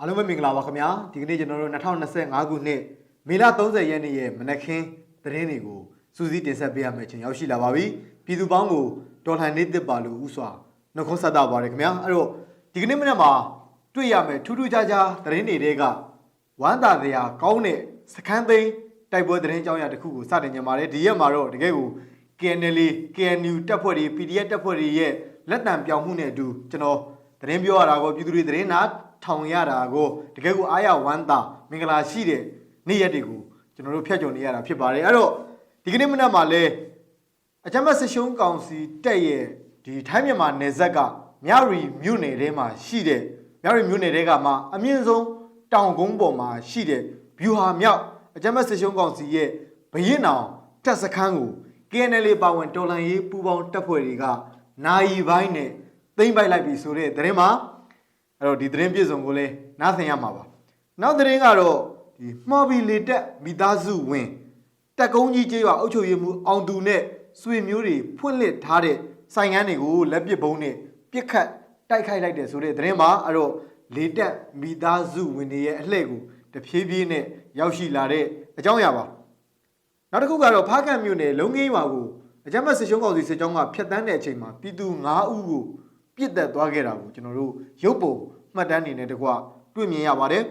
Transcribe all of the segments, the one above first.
အားလုံးပဲမင်္ဂလာပါခင်ဗျာဒီကနေ့ကျွန်တော်တို့2025ခုနှစ်မေလ30ရက်နေ့ရဲ့မနက်ခင်းသတင်းတွေကိုစူးစီးတင်ဆက်ပေးရမယ့်အချိန်ရောက်ရှိလာပါပြီပြည်သူပေါင်းကိုတော်လှန်နေသစ်ပါလို့ဥစွာနှုတ်ခွန်းဆက်တာပါတယ်ခင်ဗျာအဲ့တော့ဒီကနေ့မနက်မှာတွေ့ရမယ့်ထူးထူးခြားခြားသတင်းတွေတွေကဝမ်းသာစရာကောင်းတဲ့စခန်းသိမ်းတိုက်ပွဲသတင်းကြောင်းရတစ်ခုကိုစတင်ကြပါတယ်ဒီရက်မှာတော့တကယ်ကို KNL KNU တပ်ဖွဲ့တွေ PDF တပ်ဖွဲ့တွေရဲ့လက်တံပြောင်းမှုနဲ့အတူကျွန်တော်သတင်းပြောရတာကိုပြည်သူတွေသတင်းနာ ထောင်ရတာကိုတကယ်ကိုအားရဝမ်းသာမင်္ဂလာရှိတဲ့နေ့ရက်တွေကိုကျွန်တော်တို့ဖျက်ချော်နေရတာဖြစ်ပါတယ်အဲ့တော့ဒီကနေ့မနက်မှာလဲအကြမ်းဖက်ဆစ်ရှုံးကောင်စီတက်ရဲ့ဒီထိုင်းမြန်မာနယ်စပ်ကမြရီမြို့နယ်ထဲမှာရှိတဲ့မြရီမြို့နယ်ထဲကမှအမြင့်ဆုံးတောင်ကုန်းပေါ်မှာရှိတဲ့ဗျူဟာမြောက်အကြမ်းဖက်ဆစ်ရှုံးကောင်စီရဲ့ဘရင်အောင်တက်စခန်းကို KNL ပါဝင်တော်လန်ရေးပူးပေါင်းတပ်ဖွဲ့တွေကနိုင်ပိုင်းနဲ့သိမ့်ပိုက်လိုက်ပြီဆိုတဲ့သတင်းမှာ အဲ့တော့ဒီသတင်းပြည့်စုံကိုလည်းနားဆင်ရမှာပါနောက်သတင်းကတော့ဒီမှော်ဘီလေတက်မိသားစုဝင်တက်ကုန်းကြီးကျေးရွာအုပ်ချုပ်ရေးမှူးအောင်သူနဲ့ဆွေမျိုးတွေဖွင့်လှစ်ထားတဲ့ဆိုင်ငန်းတွေကိုလက်ပစ်ဘုံနဲ့ပြစ်ခတ်တိုက်ခိုက်လိုက်တယ်ဆိုတဲ့သတင်းမှာအဲ့တော့လေတက်မိသားစုဝင်တွေရဲ့အလှည့်ကိုတဖြည်းဖြည်းနဲ့ရောက်ရှိလာတဲ့အကြောင်းအရာပါနောက်တစ်ခုကတော့ဖားကန့်မြို့နယ်လုံငင်းရွာကိုအကြမ်းဖက်စစ်ရှုံးကောင်စီစစ်ကြောင်းကဖျက်ဆီးတဲ့အချိန်မှာပြည်သူ9ဦးကို ပြစ်တက်သွားခဲ့တာကိုကျွန်တော်တို့ရုပ်ပုံမှတ်တမ်းအနေနဲ့တကွတွေ့မြင်ရပါတယ်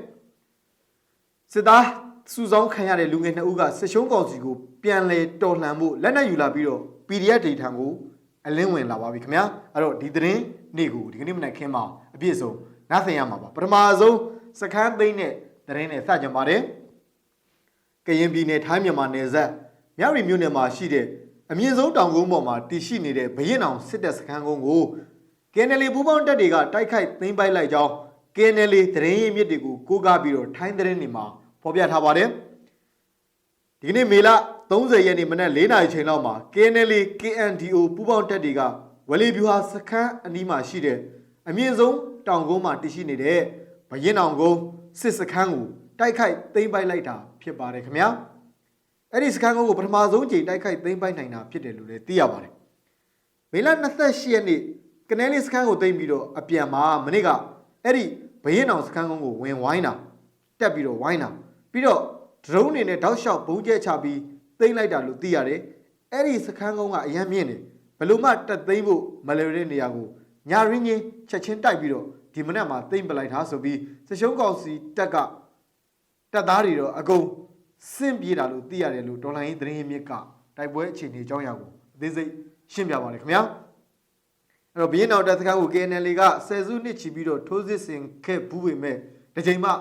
စစ်သားစုဆောင်းခံရတဲ့လူငယ်2ဦးကစစ်ရှုံးကောင်စီကိုပြန်လဲတော်လှန်ဖို့လက်နက်ယူလာပြီးတော့ PDF ဒေထံကိုအလင်းဝင်လာပါပြီခင်ဗျာအဲ့တော့ဒီသတင်းနေ့ကိုဒီကနေ့မနက်ခင်းမှာအပြည့်စုံနားဆင်ရမှာပါပထမဆုံးစခန်းသိမ်းတဲ့သတင်းနဲ့စကြပါတယ်ကရင်ပြည်နယ်ထိုင်းမြန်မာနယ်စပ်မြရီမြို့နယ်မှာရှိတဲ့အမြင့်ဆုံးတောင်ကုန်းပေါ်မှာတည်ရှိနေတဲ့ဘရင်အောင်စစ်တပ်စခန်းကုန်းကို KNL ပူးပေါင်းတပ်တွေကတိုက်ခိုက်သိမ်းပိုက်လိုက်ကြောင်း KNL သတင်းရင်းမြစ်တွေကိုကိုးကားပြီးတော့ထိုင်းသတင်းတွေမှာဖော်ပြထားပါတယ်ဒီကနေ့မေလ30ရက်နေ့မနက်4နာရီချိန်လောက်မှာ KNL KNDO ပူးပေါင်းတပ်တွေကဝလီဗျူဟာစခန်းအနီးမှာရှိတဲ့အမြင့်ဆုံးတောင်ကုန်းမှာတည်ရှိနေတဲ့ဘရင်အောင်ကုန်းစစ်စခန်းကိုတိုက်ခိုက်သိမ်းပိုက်လိုက်တာဖြစ်ပါတယ်ခင်ဗျာအဲ့ဒီစခန်းကုန်းကိုပထမဆုံးချိန်တိုက်ခိုက်သိမ်းပိုက်နိုင်တာဖြစ်တယ်လို့လည်းသိရပါတယ်မေလ28ရက်နေ့ ကနေလီစခန်းကိုသိမ်းပြီးတော့အပြန်မှာမနေ့ကအဲ့ဒီဘရင်အောင်စခန်းကုန်းကိုဝင်ဝိုင်းတာတက်ပြီးတော့ဝိုင်းတာပြီးတော့ဒရုန်းတွေနဲ့တောက်လျှောက်ဘုံကျဲချပြီးသိမ်းလိုက်တာလို့သိရတယ်အဲ့ဒီစခန်းကုန်းကအရန်မြင့်တယ်ဘယ်လို့မှတက်သိမ်းဖို့မလွယ်တဲ့နေရာကိုညာရင်းချင်းချက်ချင်းတိုက်ပြီးတော့ဒီမနက်မှာသိမ်းပလိုက်တာဆိုပြီးစရှုံးကောင်စီတက်ကတက်သားတွေတော့အကုန်စင့်ပြေးတာလို့သိရတယ်လို့ဒေါ်လာရင်းသတင်းရင်းမြစ်ကတိုက်ပွဲအခြေအနေအကြောင်းအရာကိုအသေးစိတ်ရှင်းပြပါတယ်ခင်ဗျာ အဲ့တော့ဘင်းနောက်တက်စခန်းကို KNL ကဆယ်စုနှစ်ချီပြီးတော့ထိုးစစ်ဆင်ခဲ့ဘူးပေမဲ့တစ်ချိန်မှ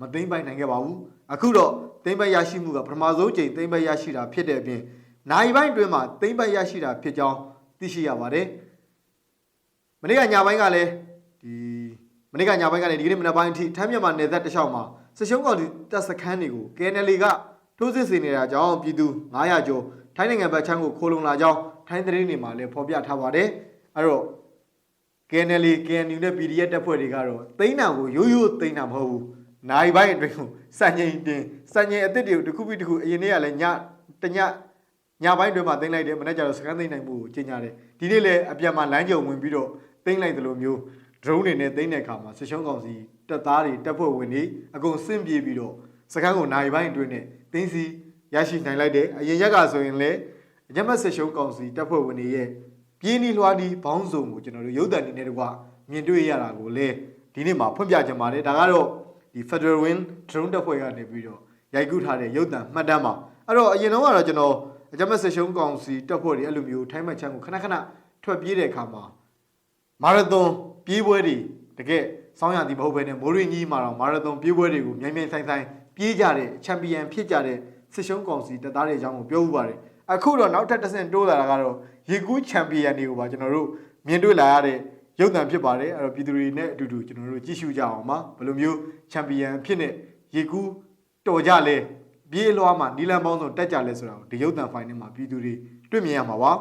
မသိမ့်ပိုင်နိုင်ခဲ့ပါဘူးအခုတော့သိမ့်ပိုင်ရရှိမှုကပထမဆုံးချိန်သိမ့်ပိုင်ရရှိတာဖြစ်တဲ့အပြင်နိုင်ပိုင်းအတွင်းမှာသိမ့်ပိုင်ရရှိတာဖြစ်ကြောင်းသိရှိရပါတယ်မနေ့ကညပိုင်းကလည်းဒီမနေ့ကညပိုင်းကလည်းဒီကနေ့မနက်ပိုင်းအထိထမ်းမြန်မာနယ်သက်တစ်လျှောက်မှာစရှုံးကောင်တပ်စခန်းတွေကို KNL ကထိုးစစ်ဆင်နေတာကြောင့်ပြည်သူ900ကျော်ထိုင်းနိုင်ငံဘက်ချမ်းကိုခိုးလုံလာကြောင်းထိုင်းသတင်းတွေမှာလည်းဖော်ပြထားပါတယ် အဲ့တော့ KNL KNU နဲ့ PDF တပ်ဖွဲ့တွေကတော့သိန်းနာကိုရိုးရိုးသိန်းနာမဟုတ်ဘူး။နိုင်ပိုင်းအတွင်းကိုစံချိန်တင်စံချိန်အစ်စ်တွေကိုတစ်ခုပြီးတစ်ခုအရင်နေ့ကလည်းညတညညပိုင်းအတွင်းမှာသိန်းလိုက်တယ်မနေ့ကျတော့စကန်သိန်းနိုင်မှုကိုကြီးညာတယ်။ဒီနေ့လည်းအပြန်မှာလမ်းကြုံဝင်ပြီးတော့သိန်းလိုက်တယ်လို့မျိုး drone တွေနဲ့သိန်းတဲ့အခါမှာဆရှုံးကောင်စီတပ်သားတွေတပ်ဖွဲ့ဝင်တွေအကုန်စင့်ပြေးပြီးတော့စကန်ကိုနိုင်ပိုင်းအတွင်းနဲ့သိန်းစီရရှိနိုင်လိုက်တယ်။အရင်ရက်ကဆိုရင်လည်းအညမတ်ဆရှုံးကောင်စီတပ်ဖွဲ့ဝင်တွေရဲ့ ပြင်းနီလွှားဒီဘောင်းစုံကိုကျွန်တော်တို့ရုပ်သံနေနဲ့တကွမြင်တွေ့ရတာကိုလည်းဒီနေ့မှာဖွင့်ပြချင်ပါတယ်ဒါကတော့ဒီ Federal Win Drone တပ်ဖွဲ့ကနေပြီးတော့ရိုက်ကူးထားတဲ့ရုပ်သံမှတ်တမ်းပါအဲ့တော့အရင်တော့ကတော့ကျွန်တော်အကြမ်းမဲ့ဆက်ရှုံးကောင်စီတပ်ဖွဲ့တွေအဲ့လိုမျိုးထိုင်းမှတ်ချမ်းကိုခဏခဏထွက်ပြေးတဲ့အခါမှာမာရသွန်ပြေးပွဲတွေတကယ်စောင်းရသည်မဟုတ်ဘဲနဲ့မိုးရင်းကြီးမှာတော့မာရသွန်ပြေးပွဲတွေကိုမြိုင်မြိုင်ဆိုင်ဆိုင်ပြေးကြတဲ့ချန်ပီယံဖြစ်ကြတဲ့ဆက်ရှုံးကောင်စီတပ်သားတွေအကြောင်းကိုပြောဥပါတယ်အခုတော့နောက်ထပ်တစ်ဆင့်တိုးလာတာကတော့ ရေကူးချန်ပီယံတွေကိုပါကျွန်တော်တို့မြင်တွေ့လာရတဲ့ရုပ်သံဖြစ်ပါတယ်အဲ့တော့ပြည်သူတွေနဲ့အတူတူကျွန်တော်တို့ကြည့်ရှုကြအောင်ပါဘယ်လိုမျိုးချန်ပီယံဖြစ်နေရေကူးတော်ကြလဲပြေးလွှားမှာနီလန်ပေါင်းစုံတက်ကြလဲဆိုတာကိုဒီရုပ်သံဖိုင်ထဲမှာပြည်သူတွေတွေ့မြင်ရမှာပါ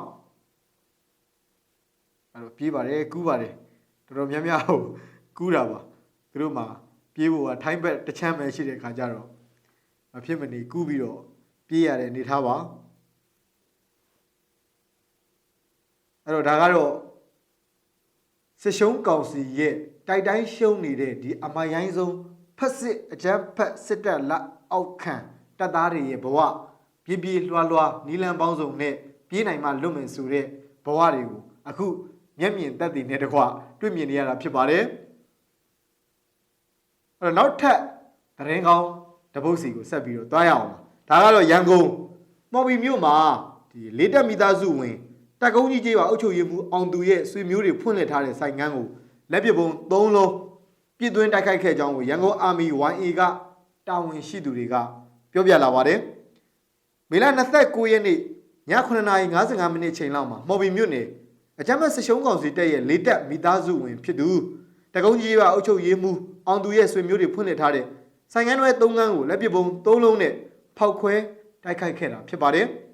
အဲ့တော့ပြေးပါတယ်ကူးပါတယ်တော်တော်များများဟိုကူးတာပါသူတို့မှာပြေးဖို့ကထိုင်းဘက်တစ်ချမ်းပဲရှိတဲ့ခါကျတော့မဖြစ်မနေကူးပြီးတော့ပြေးရတဲ့အနေထားပါ အဲ့တော့ဒါကတော့စစ်ရှုံးကောင်စီရဲ့တိုက်တိုင်းရှုံးနေတဲ့ဒီအမိုင်ရိုင်းဆုံးဖက်စစ်အကြမ်းဖက်စစ်တပ်လက်အောက်ခံတပ်သားတွေရဲ့ဘဝပြပြလွှားလွှားနီလန်ပေါင်းစုံနဲ့ပြေးနိုင်မှလွတ်မယ်ဆိုတဲ့ဘဝတွေကိုအခုမျက်မြင်သက်သေနဲ့တကွတွေ့မြင်နေရတာဖြစ်ပါတယ်အဲ့တော့နောက်ထပ်သတင်းကောင်းတစ်ပုဒ်စီကိုဆက်ပြီးတော့တွားရအောင်ပါဒါကတော့ရန်ကုန်မော်ဘီမြို့မှာဒီလေးတက်မိသားစုဝင် တက်ကုန်းကြီးကျေးပါအုပ်ချုပ်ရေးမှုအောင်သူရဲ့ဆွေမျိုးတွေဖွင့်လှစ်ထားတဲ့ဆိုင်ငန်းကိုလက်ပစ်ပုံ၃လုံးပြစ်သွင်းတိုက်ခိုက်ခဲ့ကြောင်းကိုရန်ကုန်အာမီ 1A ကတာဝန်ရှိသူတွေကပြောပြလာပါတယ်မေလ29ရက်နေ့ည9:55မိနစ်ချိန်လောက်မှာမော်ဘီမြို့နယ်အကြမ်းဖက်ဆရှုံးကောင်စီတပ်ရဲ့လေးတက်မိသားစုဝင်ဖြစ်သူတကုန်းကြီးပါအုပ်ချုပ်ရေးမှုအောင်သူရဲ့ဆွေမျိုးတွေဖွင့်လှစ်ထားတဲ့ဆိုင်ငန်းတွဲ၃ငန်းကိုလက်ပစ်ပုံ၃လုံးနဲ့ဖောက်ခွဲတိုက်ခိုက်ခဲ့တာဖြစ်ပါတယ်။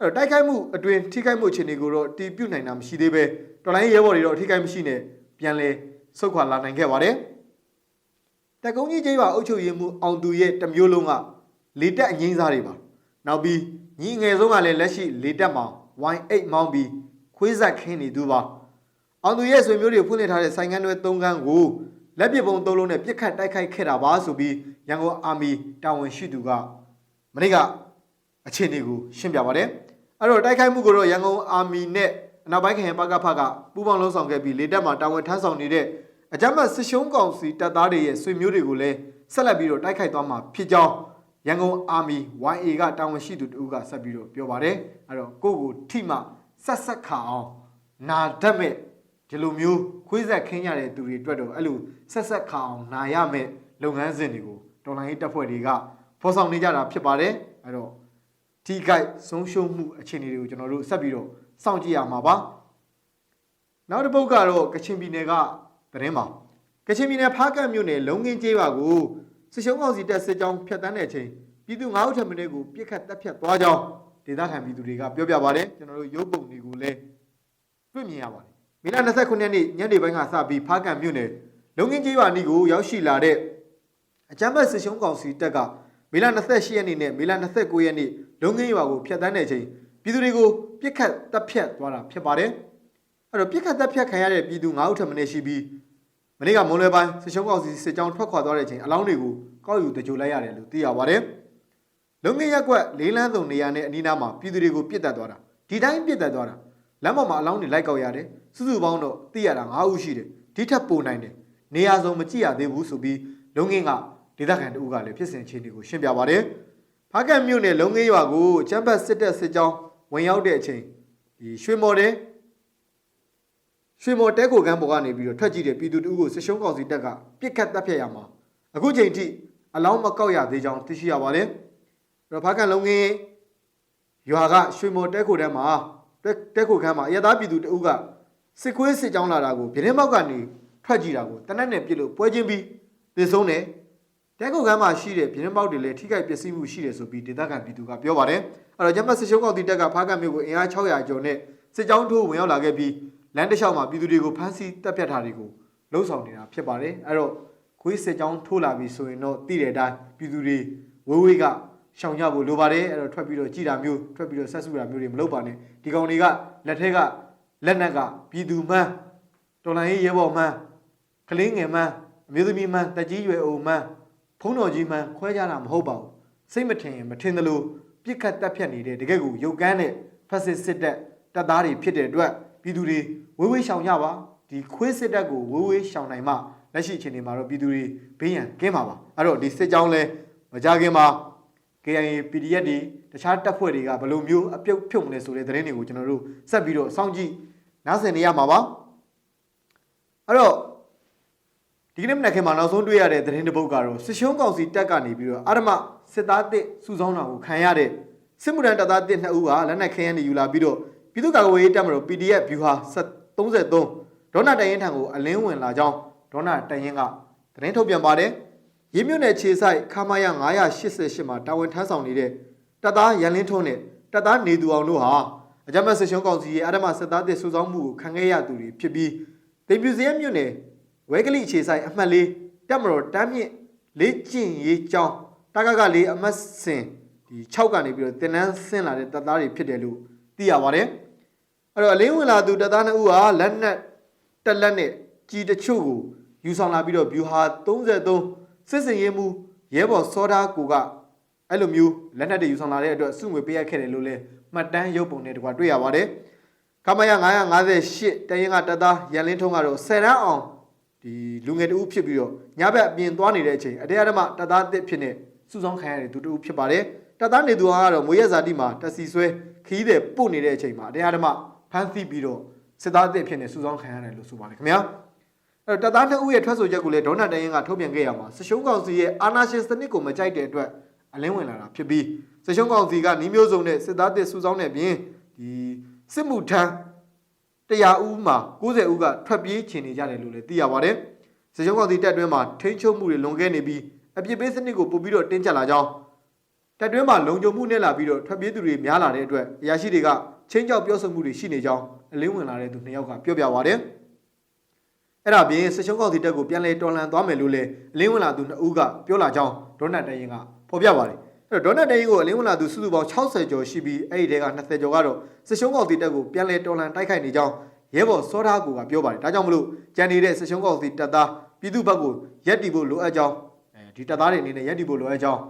အဲ့တော့တိုက်ခိုက်မှုအတွင်ထိခိုက်မှုအခြေအနေကိုတော့တီးပြုတ်နိုင်တာမရှိသေးပဲတော်လိုင်းရဲဘော်တွေတော့ထိခိုက်မရှိနဲ့ပြန်လဲဆုတ်ခွာလာနိုင်ခဲ့ပါတယ်။တကုန်းကြီးကျေးပါအုပ်ချုပ်ရေးမှုအောင်သူရဲ့တစ်မျိုးလုံးကလေတက်အငိမ့်စားတွေပါ။နောက်ပြီးညီငယ်ဆုံးကလည်းလက်ရှိလေတက်မောင် Y8 မောင်းပြီးခွေးဆက်ခင်းနေသူပါ။အောင်သူရဲ့ဆွေမျိုးတွေဖွင့်လှစ်ထားတဲ့ဆိုင်ငန်းတွဲ၃ခန်းကိုလက်ပစ်ပုံ၃လုံးနဲ့ပြစ်ခတ်တိုက်ခိုက်ခဲ့တာပါဆိုပြီးရန်ကုန်အာမီတာဝန်ရှိသူကမနေ့ကအခြေအနေကိုရှင်းပြပါတယ်။ အဲ့တော့တိုက်ခိုက်မှုကိုတော့ရန်ကုန်အာမီနဲ့အနောက်ပိုင်းခရိုင်ပကဖကပူးပေါင်းလှုံ့ဆော်ခဲ့ပြီးလေတပ်မှာတာဝန်ထမ်းဆောင်နေတဲ့အကြမ်းဖက်စစ်ရှုံးကောင်စီတပ်သားတွေရဲ့ဆွေမျိုးတွေကိုလည်းဆက်လက်ပြီးတော့တိုက်ခိုက်သွားမှာဖြစ်ကြောင်းရန်ကုန်အာမီ YA ကတာဝန်ရှိသူတူကဆက်ပြီးတော့ပြောပါတယ်။အဲ့တော့ကိုယ့်ကိုထိမှဆက်ဆက်ခါအောင်နာတတ်မဲ့ဒီလိုမျိုးခွေးဆက်ခင်းရတဲ့သူတွေအတွက်တော့အဲ့လိုဆက်ဆက်ခါအောင်နာရမဲ့လုပ်ငန်းစဉ်တွေကိုတော်လိုင်းရေးတပ်ဖွဲ့တွေကဖော်ဆောင်နေကြတာဖြစ်ပါတယ်အဲ့တော့ ထိခိုက်ဆုံးရှုံးမှုအခြေအနေတွေကိုကျွန်တော်တို့ဆက်ပြီးတော့စောင့်ကြည့်ရမှာပါနောက်တစ်ပုတ်ကတော့ကချင်ပြည်နယ်ကသတင်းပါကချင်ပြည်နယ်ဖားကတ်မြို့နယ်လုံငင်းကျေးရွာကိုစစ်ရှုံးကောင်စီတပ်စစ်ကြောင်းဖျက်တမ်းတဲ့အချိန်ပြည်သူ9ဦးထပ်မင်းကိုပြစ်ခတ်တပ်ဖြတ်သွားကြောင်းဒေသခံပြည်သူတွေကပြောပြပါတယ်ကျွန်တော်တို့ရုပ်ပုံတွေကိုလည်းတွေ့မြင်ရပါတယ်မေလ29ရက်နေ့ညနေပိုင်းကစပြီးဖားကတ်မြို့နယ်လုံငင်းကျေးရွာနီကိုရောက်ရှိလာတဲ့အကြမ်းဖက်စစ်ရှုံးကောင်စီတပ်က မေလ28ရက်နေ့နဲ့မေလ29ရက်နေ့လုံငင်းရွာကိုဖျက်တမ်းတဲ့အချိန်ပြည်သူတွေကိုပြစ်ခတ်တပ်ဖြတ်သွားတာဖြစ်ပါတယ်အဲ့တော့ပြစ်ခတ်တပ်ဖြတ်ခံရတဲ့ပြည်သူ9ဦးထပ်မင်းရှိပြီးမနေ့ကမွန်လွယ်ပိုင်းစစ်ရှုံးကောင်စီစစ်ကြောင်းထွက်ခွာသွားတဲ့အချိန်အလောင်းတွေကိုကောက်ယူတကြိုလိုက်ရတယ်လို့သိရပါတယ်လုံငင်းရက်ကွက်လေးလန်းစုံနေရာနဲ့အနီးနားမှာပြည်သူတွေကိုပြစ်တက်သွားတာဒီတိုင်းပြစ်တက်သွားတာလမ်းပေါ်မှာအလောင်းတွေလိုက်ကောက်ရတယ်စုစုပေါင်းတော့သိရတာ9ဦးရှိတယ်ဒီထက်ပိုနိုင်တယ်နေရာစုံမကြည့်ရသေးဘူးဆိုပြီးလုံငင်းက ဒေသခံတဦးကလည်းဖြစ်စဉ်အခြေအနေကိုရှင်းပြပါတယ်ဖားကတ်မြို့နယ်လုံငင်းရွာကိုချမ်းဘတ်စစ်တပ်စစ်ကြောင်းဝင်ရောက်တဲ့အချိန်ဒီရွှေမော်တဲ့ရွှေမော်တဲကိုကန်းပေါ်ကနေပြီးတော့ထွက်ကြည့်တဲ့ပြည်သူတဦးကိုစစ်ရှုံးကောင်စီတပ်ကပြစ်ခတ်တပ်ဖြတ်ရမှာအခုချိန်ထိအလောင်းမကောက်ရသေးကြောင်းသိရှိရပါတယ်အဲ့တော့ဖားကတ်လုံငင်းရွာကရွှေမော်တဲကိုတန်းမှာတဲတဲကိုကန်းမှာအရသားပြည်သူတဦးကစစ်ခွေးစစ်ကြောင်းလာတာကိုပြင်းပေါက်ကနေထွက်ကြည့်တာကိုတနက်နဲ့ပြစ်လို့ပွဲချင်းပြီးသေဆုံးတယ် တဲကုတ်ကမ်းမှာရှိတဲ့ပြင်းပေါက်တွေလည်းထိခိုက်ပျက်စီးမှုရှိတယ်ဆိုပြီးဒေသခံပြည်သူကပြောပါတယ်အဲ့တော့ဂျမတ်စစ်ရှုံးကောင်တီတက်ကဖားကတ်မြို့ကိုအင်အား600ကျော်နဲ့စစ်ကြောင်းထိုးဝင်ရောက်လာခဲ့ပြီးလမ်းတစ်လျှောက်မှာပြည်သူတွေကိုဖမ်းဆီးတပ်ဖြတ်တာတွေကိုလှုံ့ဆော်နေတာဖြစ်ပါတယ်အဲ့တော့ခွေးစစ်ကြောင်းထိုးလာပြီဆိုရင်တော့သိတဲ့အတိုင်းပြည်သူတွေဝေးဝေးကရှောင်ကြဖို့လိုပါတယ်အဲ့တော့ထွက်ပြီးတော့ကြည်တာမျိုးထွက်ပြီးတော့ဆက်စုတာမျိုးတွေမလုပ်ပါနဲ့ဒီကောင်တွေကလက်ထက်ကလက်နက်ကပြည်သူမှန်းတော်လိုင်းရေးရဲဘော်မှန်းကလေးငယ်မှန်းအမျိုးသမီးမှန်းတက်ကြီးရွယ်အိုမှန်း ဖုံးတော်ကြီးမှန်းခွဲကြတာမဟုတ်ပါဘူးစိတ်မထင်ရင်မထင်သလိုပြစ်ခတ်တက်ဖြတ်နေတဲ့တကယ့်ကိုရုပ်ကန်းတဲ့ဖက်စစ်စစ်တပ်တပ်သားတွေဖြစ်တဲ့အတွက်ပြည်သူတွေဝေးဝေးရှောင်ကြပါဒီခွေးစစ်တပ်ကိုဝေးဝေးရှောင်နိုင်မှလက်ရှိအခြေအနေမှာတော့ပြည်သူတွေဘေးရန်ကင်းပါပါအဲ့တော့ဒီစစ်ကြောင်းလဲမကြခင်မှာ KIA PDF တွေတခြားတပ်ဖွဲ့တွေကဘယ်လိုမျိုးအပြုတ်ဖြုတ်မလဲဆိုတဲ့သတင်းတွေကိုကျွန်တော်တို့ဆက်ပြီးတော့စောင့်ကြည့်နားဆင်နေရမှာပါအဲ့တော့ ဒီကနေ့မနက်ခင်းမှာနောက်ဆုံးတွေ့ရတဲ့သတင်းတစ်ပုဒ်ကတော့စစ်ရှုံးကောင်စီတပ်ကနေပြီးတော့အာရမစစ်သားတစ်စုဆောင်းတာကိုခံရတဲ့စစ်မှုထမ်းတပ်သားတစ်နှစ်ဦးကလက်နက်ခဲယမ်းတွေယူလာပြီးတော့ပြည်သူ့ကာကွယ်ရေးတပ်မတော် PDF ဗျူဟာ33ဒေါနာတရင်ထံကိုအလင်းဝင်လာကြောင်းဒေါနာတရင်ကသတင်းထုတ်ပြန်ပါတယ်ရင်းမြွနယ်ခြေဆိုင်ခမာယ988မှာတာဝန်ထမ်းဆောင်နေတဲ့တပ်သားရန်လင်းထုံးနဲ့တပ်သားနေသူအောင်တို့ဟာအကြမ်းဖက်စစ်ရှုံးကောင်စီရဲ့အာရမစစ်သားတစ်စုဆောင်းမှုကိုခံခဲ့ရသူတွေဖြစ်ပြီးဒေပြူစရဲမြို့နယ် ဝဲကလိအခြေဆိုင်အမှတ်လေးတက်မတော်တမ်းမြင့်လေးကျင်ရေးကျောင်းတကကလေးအမှတ်စင်ဒီ6ကနေပြီးတော့တင်နန်းဆင်းလာတဲ့တပ်သားတွေဖြစ်တယ်လို့သိရပါတယ်အဲ့တော့အလင်းဝင်လာသူတပ်သားနှစ်ဦးဟာလက်နက်တက်လက်နဲ့ကြီးတချို့ကိုယူဆောင်လာပြီးတော့ view ဟာ33စစ်စင်ရေးမှုရဲဘော်စောဒါကိုကအဲ့လိုမျိုးလက်နက်တွေယူဆောင်လာတဲ့အတွက်စုငွေပေးရခဲ့တယ်လို့လည်းမှတ်တမ်းရုပ်ပုံနဲ့တကွာတွေ့ရပါတယ်။ကမရ958တရင်ကတပ်သားရန်လင်းထုံးကတော့10ရန်အောင် ဒီလူငယ်တဦးဖြစ်ပြီးတော့ညဘက်အပြင်သွားနေတဲ့အချိန်အတရားဓမ္မတပ်သားအစ်ဖြစ်နေစုဆောင်ခံရတဲ့သူတဦးဖြစ်ပါတယ်။တပ်သားနေသူဟာကတော့မွေးရဇာတိမှာတက်စီဆွဲခီးတဲ့ပို့နေတဲ့အချိန်မှာအတရားဓမ္မဖမ်းဆီးပြီးတော့စစ်သားအစ်ဖြစ်နေစုဆောင်ခံရတယ်လို့ဆိုပါတယ်ခင်ဗျာ။အဲ့တော့တပ်သားနှစ်ဦးရဲ့ထွက်ဆိုချက်ကိုလည်းဒေါနာတရင်ကထုတ်ပြန်ခဲ့ရမှာစရှုံးကောင်စီရဲ့အာနာရှင်စနစ်ကိုမကြိုက်တဲ့အတွက်အလင်းဝင်လာတာဖြစ်ပြီးစရှုံးကောင်စီကနှီးမျိုးစုံနဲ့စစ်သားတစ်စုဆောင်တဲ့ပြင်ဒီစစ်မှုထမ်း 100ဦးမှာ90ဦးကထွက်ပြေးချင်နေကြတယ်လို့လည်းသိရပါတယ်။စရှုံးကောင်စီတပ်တွင်းမှာထိန်းချုပ်မှုတွေလွန်ခဲ့နေပြီးအပြစ်ပေးစနစ်ကိုပို့ပြီးတော့တင်းကျပ်လာကြောင်းတပ်တွင်းမှာလုံခြုံမှုနဲ့လာပြီးတော့ထွက်ပြေးသူတွေများလာတဲ့အတွက်အရာရှိတွေကချင်းကြောက်ပြောဆိုမှုတွေရှိနေကြောင်းအလင်းဝင်လာတဲ့သူနှစ်ယောက်ကပြောပြပါတယ်။အဲ့ဒါပြင်စစ်ရှုံးကောင်စီတပ်ကိုပြန်လဲတော်လှန်သွားမယ်လို့လည်းအလင်းဝင်လာသူနှစ်ဦးကပြောလာကြောင်းဒေါနတ်တရင်ကဖော်ပြပါတယ်။ အဲ့တော့ဒေါနတ်တရင်ကိုအလင်းဝင်လာသူစုစုပေါင်း60ကျော်ရှိပြီးအဲ့ဒီတဲက20ကျော်ကတော့စစ်ရှုံးကောင်စီတပ်ကိုပြန်လဲတော်လှန်တိုက်ခိုက်နေကြောင်းရဲဘော်စောသားကိုကပြောပါတယ်။ဒါကြောင့်မလို့ကြံနေတဲ့စစ်ရှုံးကောင်စီတပ်သားပြည်သူဘက်ကိုရက်တီဖို့လိုအပ်ကြောင်းအဲဒီတပ်သားတွေအနေနဲ့ရက်တီဖို့လိုအပ်ကြောင်း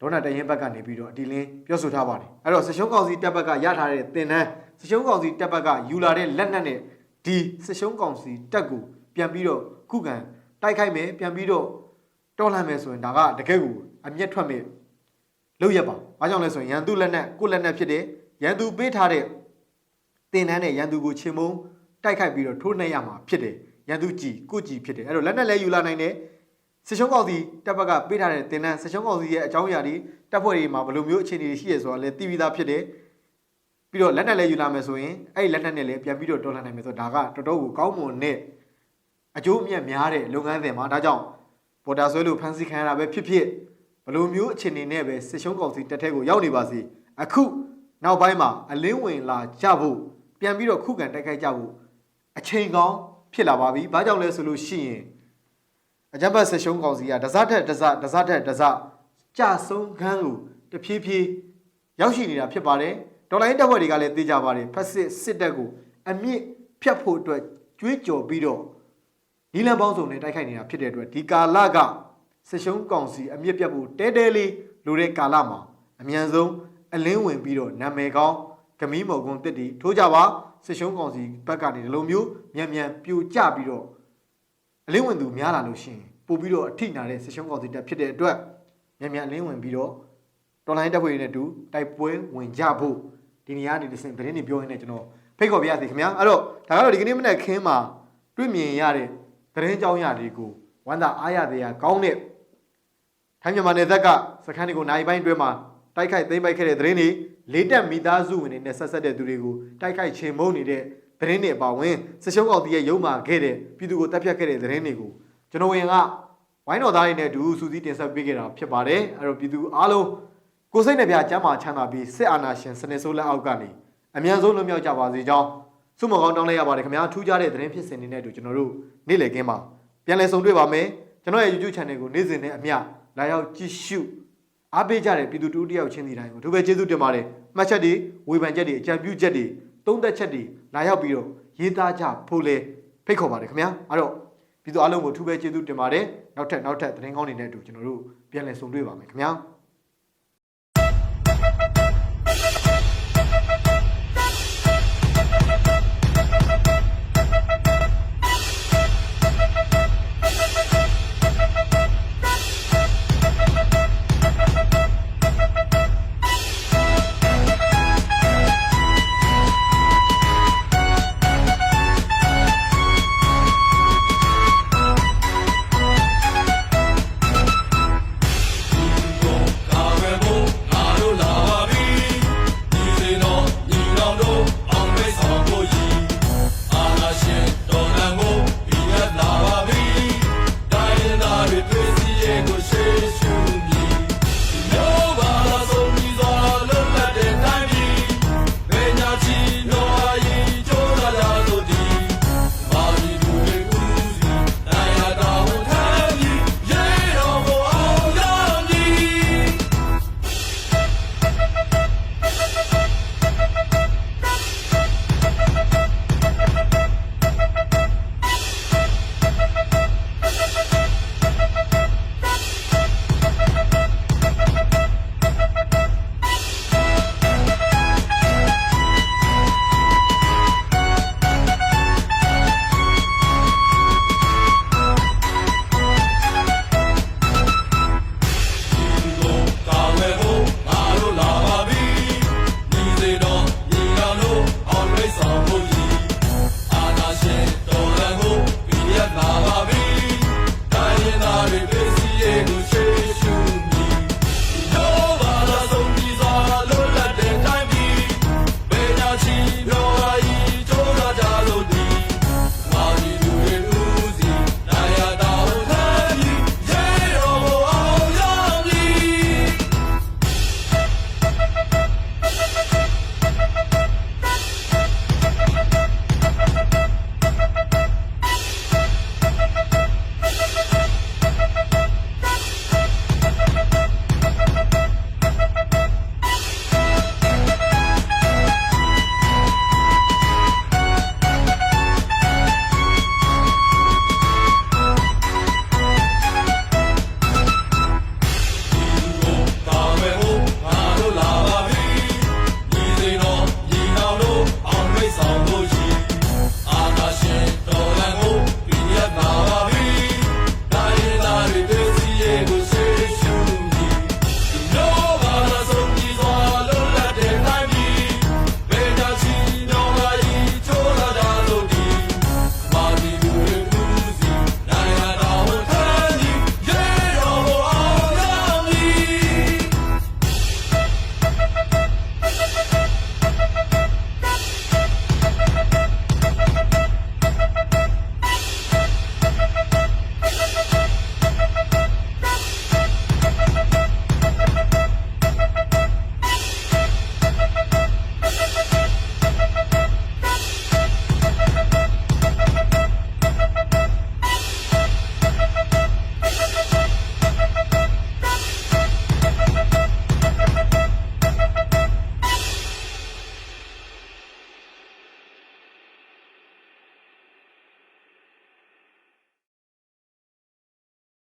ဒေါနာတရင်ဘက်ကနေပြီးတော့အတီလင်းပြောဆိုထားပါတယ်အဲ့တော့စရှုံးကောင်စီတပ်ဘက်ကရထားတဲ့တင်နန်းစရှုံးကောင်စီတပ်ဘက်ကယူလာတဲ့လက်နက်နဲ့ဒီစရှုံးကောင်စီတပ်ကိုပြန်ပြီးတော့ခုခံတိုက်ခိုက်မယ်ပြန်ပြီးတော့တော်လှန်မယ်ဆိုရင်ဒါကတကယ်ကိုအမျက်ထွက်မယ် လို့ရပါဘာကြောင့်လဲဆိုရင်ရန်သူလက်နက်ကိုလက်နက်ဖြစ်တယ်ရန်သူပေးထားတဲ့တင်နန်းနဲ့ရန်သူကိုချင်းမုံတိုက်ခိုက်ပြီးတော့ထိုးနှက်ရမှာဖြစ်တယ်ရန်သူကြည်ကိုကြည်ဖြစ်တယ်အဲ့တော့လက်နက်လည်းယူလာနိုင်တယ်စစ်ရှုံးကောင်စီတပ်ဘက်ကပေးထားတဲ့တင်နန်းစစ်ရှုံးကောင်စီရဲ့အကြောင်းအရာတွေတပ်ဖွဲ့တွေမှာဘယ်လိုမျိုးအခြေအနေတွေရှိရဆိုတာလည်းသိပြီးသားဖြစ်တယ်ပြီးတော့လက်နက်လည်းယူလာမယ်ဆိုရင်အဲ့ဒီလက်နက်နဲ့လည်းပြန်ပြီးတော့တော်လှန်နိုင်မယ်ဆိုတော့ဒါကတော်တော်ကိုကောင်းမွန်တဲ့အကျိုးအမြတ်များတဲ့လုပ်ငန်းစဉ်မှာဒါကြောင့်ပေါ်တာဆွဲလို့ဖန်ဆီးခံရတာပဲဖြစ်ဖြစ် ဘယ်လိုမျိုးအခြေအနေနဲ့ပဲစစ်ရှုံးကောင်စီတပ်ထဲကိုရောက်နေပါစေအခုနောက်ပိုင်းမှာအလင်းဝင်လာကြဖို့ပြန်ပြီးတော့ခုခံတိုက်ခိုက်ကြဖို့အချိန်ကောင်းဖြစ်လာပါပြီဘာကြောင့်လဲဆိုလို့ရှိရင်အကြမ်းဖက်ဆက်ရှုံးကောင်စီကဒဇတ်ထက်ဒဇတ်ဒဇတ်ထက်ဒဇတ်ကြဆုံးခန်းကိုတဖြည်းဖြည်းရောက်ရှိနေတာဖြစ်ပါတယ်ဒေါ်လာရင်းတပ်ဖွဲ့တွေကလည်းသိကြပါတယ်ဖက်စစ်စစ်တပ်ကိုအမြင့်ဖြတ်ဖို့အတွက်ကြွေးကြော်ပြီးတော့နီလန်ပေါင်းစုံနဲ့တိုက်ခိုက်နေတာဖြစ်တဲ့အတွက်ဒီကာလက ဆက်ရှုံးကောင်စီအမြင့်ပြတ်ဖို့တဲတဲလေးလိုတဲ့ကာလမှာအမြန်ဆုံးအလင်းဝင်ပြီးတော့နာမည်ကောင်းဂမီးမော်ကွန်းတစ်တီထိုးကြပါဆက်ရှုံးကောင်စီဘက်ကနေဒီလိုမျိုးမြန်မြန်ပြိုကျပြီးတော့အလင်းဝင်သူများလာလို့ရှိရင်ပို့ပြီးတော့အထိနာတဲ့ဆရှုံးကောင်စီတက်ဖြစ်တဲ့အတွက်မြန်မြန်အလင်းဝင်ပြီးတော့တော်လိုင်းတက်ဖွဲ့တွေနဲ့တူတိုက်ပွဲဝင်ကြဖို့ဒီနေရာနေတစ်စင်သတင်းတွေပြောရင်းနဲ့ကျွန်တော်ဖိတ်ခေါ်ပြရစီခင်ဗျာအဲ့တော့ဒါကတော့ဒီကနေ့မနေ့ခင်းမှာတွေ့မြင်ရတဲ့သတင်းကြောင်းရတွေကိုဝမ်းသာအားရတဲ့ကောင်းတဲ့ ထိုင်းမြန်မာနယ်သက်ကစခန်းတွေကိုနိုင်ပိုင်းတွဲမှာတိုက်ခိုက်သိမ်းပိုက်ခဲ့တဲ့သတင်းတွေလေးတက်မိသားစုဝင်တွေနဲ့ဆက်ဆက်တဲ့သူတွေကိုတိုက်ခိုက်ချေမှုန်းနေတဲ့သတင်းတွေအပါအဝင်ဆရှုံးကောင်တီရဲ့ရုံးမှာခဲ့တဲ့ပြည်သူကိုတပ်ဖြတ်ခဲ့တဲ့သတင်းတွေကိုကျွန်တော်ဝင်ကဝိုင်းတော်သားတွေနဲ့အတူစူးစီးတင်ဆက်ပေးခဲ့တာဖြစ်ပါတယ်အဲ့တော့ပြည်သူအားလုံးကိုယ်စိတ်နှပြကျမ်းမာချမ်းသာပြီးစစ်အာဏာရှင်စနစ်ဆိုးလက်အောက်ကနေအမြန်ဆုံးလွတ်မြောက်ကြပါစေကြောင်းဆုမကောင်းတောင်းလိုက်ရပါတယ်ခင်ဗျာထူးခြားတဲ့သတင်းဖြစ်စဉ်တွေနဲ့အတူကျွန်တော်တို့နေ့လည်ခင်းမှာပြန်လည်ဆုံတွေ့ပါမယ်ကျွန်တော်ရဲ့ YouTube channel ကိုနေ့စဉ်နဲ့အမျှ လာရောက်ကြည့်ရှုအားပေးကြတဲ့ပြည်သူတူတယောက်ချင်းစီတိုင်းကိုသူပဲကျေးဇူးတင်ပါတယ်မှတ်ချက်တွေဝေဖန်ချက်တွေအကြံပြုချက်တွေသုံးသက်ချက်တွေလာရောက်ပြီးတော့ရေးသားကြဖို့လေဖိတ်ခေါ်ပါတယ်ခင်ဗျာအဲ့တော့ပြည်သူအားလုံးကိုသူပဲကျေးဇူးတင်ပါတယ်နောက်ထပ်နောက်ထပ်သတင်းကောင်းတွေနဲ့အတူကျွန်တော်တို့ပြန်လည်ဆုံတွေ့ပါမယ်ခင်ဗျာ